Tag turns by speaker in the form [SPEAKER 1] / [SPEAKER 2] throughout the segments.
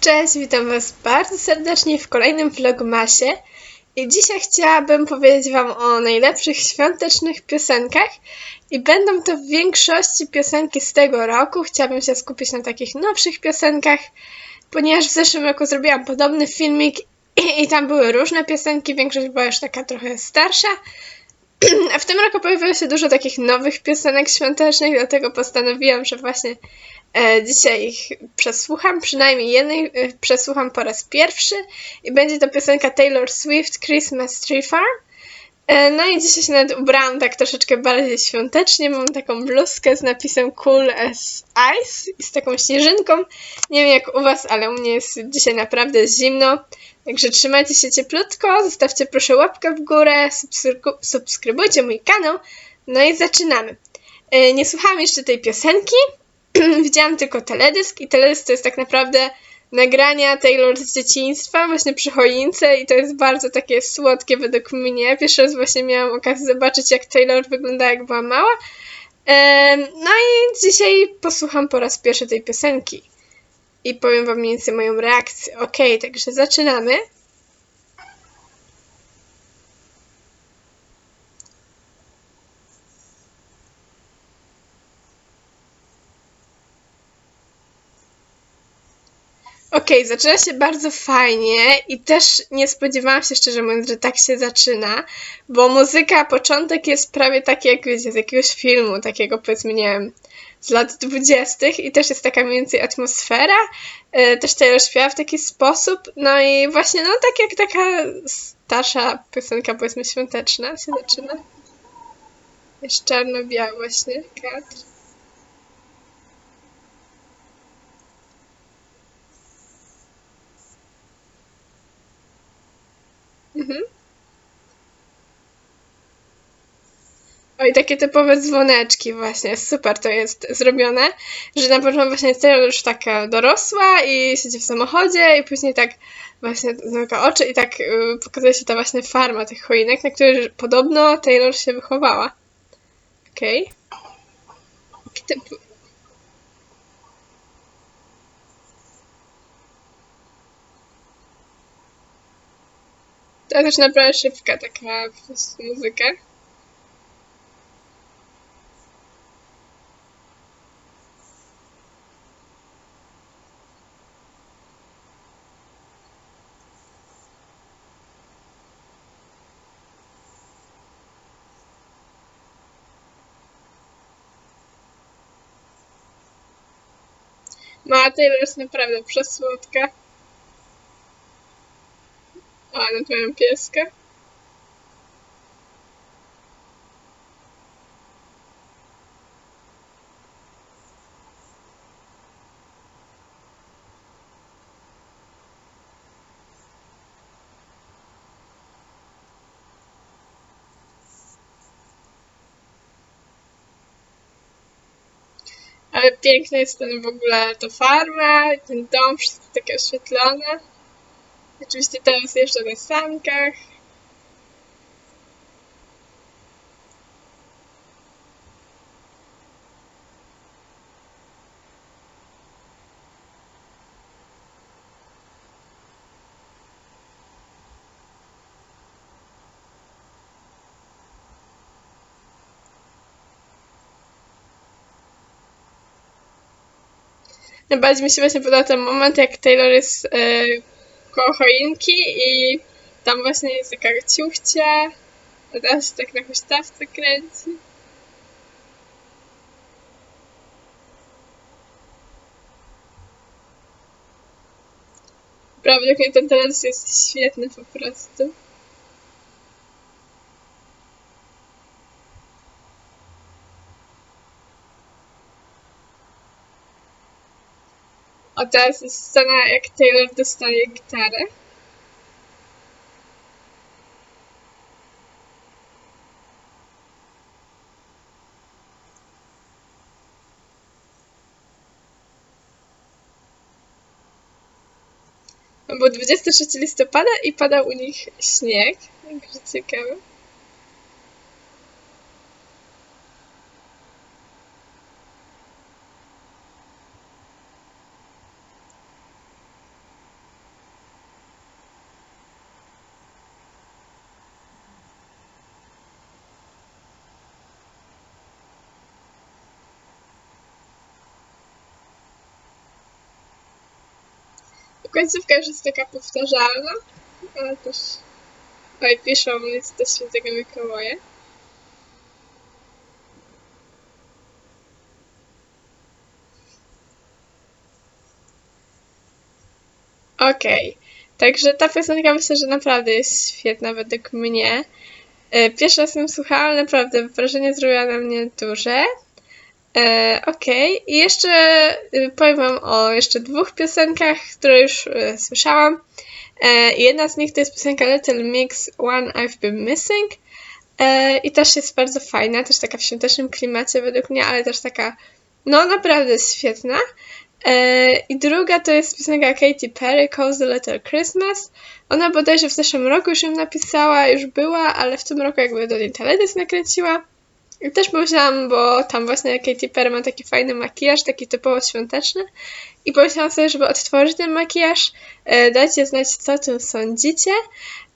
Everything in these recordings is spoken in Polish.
[SPEAKER 1] Cześć, witam Was bardzo serdecznie w kolejnym vlogmasie i dzisiaj chciałabym powiedzieć Wam o najlepszych świątecznych piosenkach i będą to w większości piosenki z tego roku. Chciałabym się skupić na takich nowszych piosenkach, ponieważ w zeszłym roku zrobiłam podobny filmik i, i tam były różne piosenki, większość była już taka trochę starsza. A w tym roku pojawiło się dużo takich nowych piosenek świątecznych, dlatego postanowiłam, że właśnie e, dzisiaj ich przesłucham, przynajmniej jednej e, przesłucham po raz pierwszy i będzie to piosenka Taylor Swift Christmas Tree Farm. E, no i dzisiaj się nawet ubrałam tak troszeczkę bardziej świątecznie, mam taką bluzkę z napisem Cool as Ice i z taką śnieżynką. Nie wiem jak u Was, ale u mnie jest dzisiaj naprawdę zimno. Także trzymajcie się cieplutko, zostawcie proszę łapkę w górę, subskrybu- subskrybujcie mój kanał. No i zaczynamy. E, Nie słuchałam jeszcze tej piosenki, widziałam tylko teledysk i teledysk to jest tak naprawdę nagrania Taylor z dzieciństwa, właśnie przy choince i to jest bardzo takie słodkie według mnie. Pierwszy raz właśnie miałam okazję zobaczyć jak Taylor wygląda jak była mała. Em, No i dzisiaj posłucham po raz pierwszy tej piosenki i powiem wam mniej więcej moją reakcję. Okej, także zaczynamy. Okej, zaczyna się bardzo fajnie i też nie spodziewałam się szczerze mówiąc, że tak się zaczyna, bo muzyka, początek jest prawie taki jak wiecie, z jakiegoś filmu, takiego powiedzmy, nie wiem, z lat dwudziestych i też jest taka mniej więcej atmosfera, e, też Taylor śpiewa w taki sposób, no i właśnie, no tak jak taka starsza piosenka, powiedzmy świąteczna się zaczyna. Jest czarno-biały właśnie kadr. Oj, takie typowe dzwoneczki właśnie, super to jest zrobione, że na początku właśnie Taylor już taka dorosła i siedzi w samochodzie i później tak właśnie zamyka oczy i tak y, pokazuje się ta właśnie farma tych choinek, na której podobno Taylor się wychowała. Okej. Okay. To też naprawdę szybka taka po muzyka. Mała Taylor jest naprawdę przesłodka. O, na twoją pieska. Ale piękny jest ten w ogóle to farma, ten dom, wszystko takie oświetlone. Oczywiście teraz jeszcze na sankach. Najbardziej mi się właśnie podoba ten moment, jak Taylor jest e, koło choinki i tam właśnie jest taka ciuchcia, a teraz tak na huśtawce kręci. Prawda, jak ten teledysk jest świetny po prostu. A teraz jest scena, jak Taylor dostaje gitarę. No Było 23 listopada i padał u nich śnieg. Także ciekawe. Końcówka już jest taka powtarzalna, ale też... Oj, piszą list do świętego Mikołaja. Okej, także ta piosenka myślę, że naprawdę jest świetna według mnie. E, Pierwszy raz ją słuchałam, naprawdę wrażenie zrobiła na mnie duże. E, Okej, i jeszcze y, powiem Wam o jeszcze dwóch piosenkach, które już e, słyszałam. E, jedna z nich to jest piosenka Little Mix One I've Been Missing. E, I też jest bardzo fajna, też taka w świątecznym klimacie według mnie, ale też taka, no naprawdę świetna. E, I druga to jest piosenka Katy Perry, Cozy Little Christmas. Ona bodajże w zeszłym roku już ją napisała, już była, ale w tym roku jakby do niej teledysk nakręciła. Też pomyślałam, bo tam właśnie Katy Perry ma taki fajny makijaż, taki typowo świąteczny. I pomyślałam sobie, żeby odtworzyć ten makijaż. E, dajcie znać, co tym sądzicie.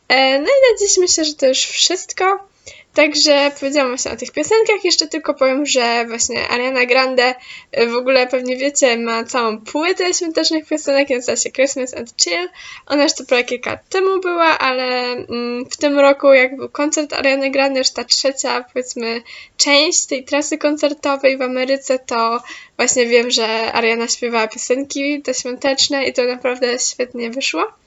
[SPEAKER 1] E, no i na dziś myślę, że to już wszystko. Także powiedziałam właśnie o tych piosenkach. Jeszcze tylko powiem, że właśnie Ariana Grande e, w ogóle pewnie wiecie, ma całą płytę świątecznych piosenek, nazywa się Christmas and Chill. Ona już to prawie kilka lat temu była, ale mm, w tym roku jak był koncert Ariany Grande, już ta trzecia powiedzmy część tej trasy koncertowej w Ameryce, to właśnie wiem, że Ariana śpiewała piosenki te świąteczne i to naprawdę świetnie wyszło.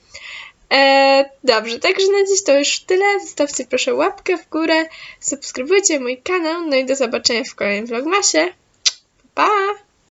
[SPEAKER 1] E, dobrze, także na dziś to już tyle. Zostawcie proszę łapkę w górę, subskrybujcie mój kanał, no i do zobaczenia w kolejnym vlogmasie. Pa!